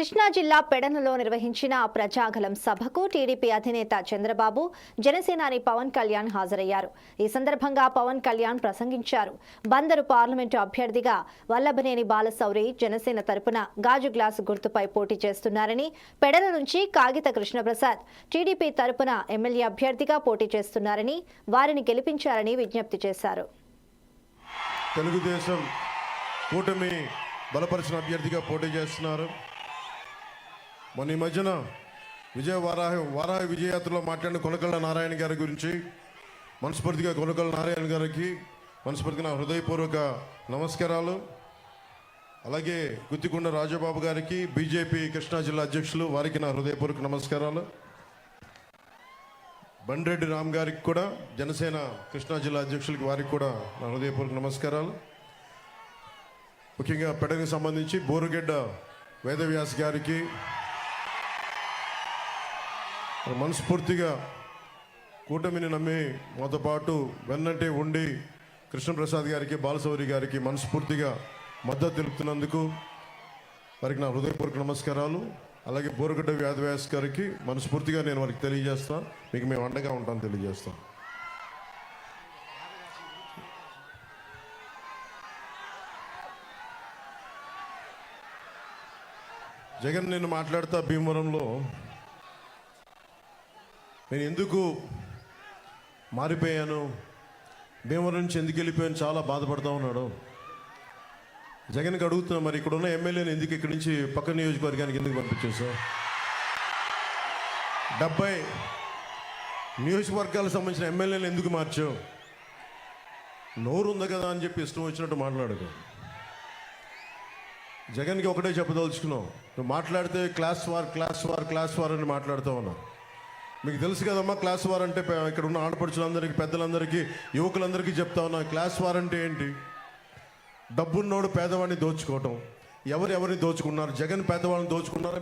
కృష్ణా జిల్లా పెడనలో నిర్వహించిన ప్రజాగలం సభకు టీడీపీ అధినేత చంద్రబాబు జనసేనాని పవన్ కళ్యాణ్ హాజరయ్యారు. ఈ సందర్భంగా పవన్ కళ్యాణ్ ప్రసంగించారు. బందరు పార్లమెంటు అభ్యర్థిగా వల్లభనేని బాలశౌరి జనసేన తరపున గాజు గ్లాసు గుర్తుపై పోటీ చేస్తున్నారని పెడన నుంచి కాగిత కృష్ణప్రసాద్ టీడీపీ తరపున ఎమ్మెల్యే అభ్యర్థిగా పోటీ చేస్తున్నారని వారిని గెలిపించారని విజ్ఞప్తి చేశారు. తెలుగుదేశం కూటమి బలపరిచిన అభ్యర్థిగా పోటీ చేస్తున్నారు. మొన్న ఈ మధ్యన విజయ వారాహ వారాహ విజయయాత్రలో మాట్లాడిన కొనకళ్ళ నారాయణ గారి గురించి మనస్ఫూర్తిగా కొనకళ్ళ నారాయణ గారికి మనస్ఫూర్తిగా నా హృదయపూర్వక నమస్కారాలు. అలాగే గుత్తికొండ రాజబాబు గారికి బీజేపీ కృష్ణా జిల్లా అధ్యక్షులు వారికి నా హృదయపూర్వక నమస్కారాలు. బండ్రెడ్డి రామ్ గారికి కూడా జనసేన కృష్ణా జిల్లా అధ్యక్షులకి వారికి కూడా నా హృదయపూర్వక నమస్కారాలు. ముఖ్యంగా పెడకి సంబంధించి బోరుగెడ్డ వేదవ్యాస్ గారికి మనస్ఫూర్తిగా కూటమిని నమ్మి మాతో పాటు వెన్నంటే ఉండి కృష్ణప్రసాద్ గారికి బాలశౌరి గారికి మనస్ఫూర్తిగా మద్దతు తెలుపుతున్నందుకు వారికి నా హృదయపూర్వక నమస్కారాలు. అలాగే బోరుగడ్డ వ్యాధవ్యాస్ గారికి మనస్ఫూర్తిగా నేను వారికి తెలియజేస్తాను మీకు మేము అండగా ఉంటాను తెలియజేస్తాం. జగన్ నేను మాట్లాడుతా భీమవరంలో నేను ఎందుకు మారిపోయాను? భీమవరం నుంచి ఎందుకు వెళ్ళిపోయాను? చాలా బాధపడతా ఉన్నాడు. జగన్కి అడుగుతున్నా మరి ఇక్కడ ఉన్న ఎమ్మెల్యేని ఎందుకు ఇక్కడి నుంచి పక్క నియోజకవర్గానికి ఎందుకు పంపించేసావు డెబ్బై నియోజకవర్గాలకు సంబంధించిన ఎమ్మెల్యేలు ఎందుకు మార్చావు? నోరు ఉంది కదా అని చెప్పి ఇష్టం వచ్చినట్టు మాట్లాడకు. జగన్కి ఒకటే చెప్పదలుచుకున్నావు. నువ్వు మాట్లాడితే class war class war class war అని మాట్లాడుతూ ఉన్నావు. మీకు తెలుసు కదమ్మా క్లాస్ వార్ అంటే ఇక్కడ ఉన్న ఆడపడుచులందరికీ పెద్దలందరికీ యువకులందరికీ చెప్తా ఉన్నా క్లాస్ వార్ అంటే ఏంటి? డబ్బున్నోడు పేదవాడిని దోచుకోవటం. ఎవరు ఎవరిని దోచుకున్నారు? జగన్ పేదవాళ్ళని దోచుకున్నారు?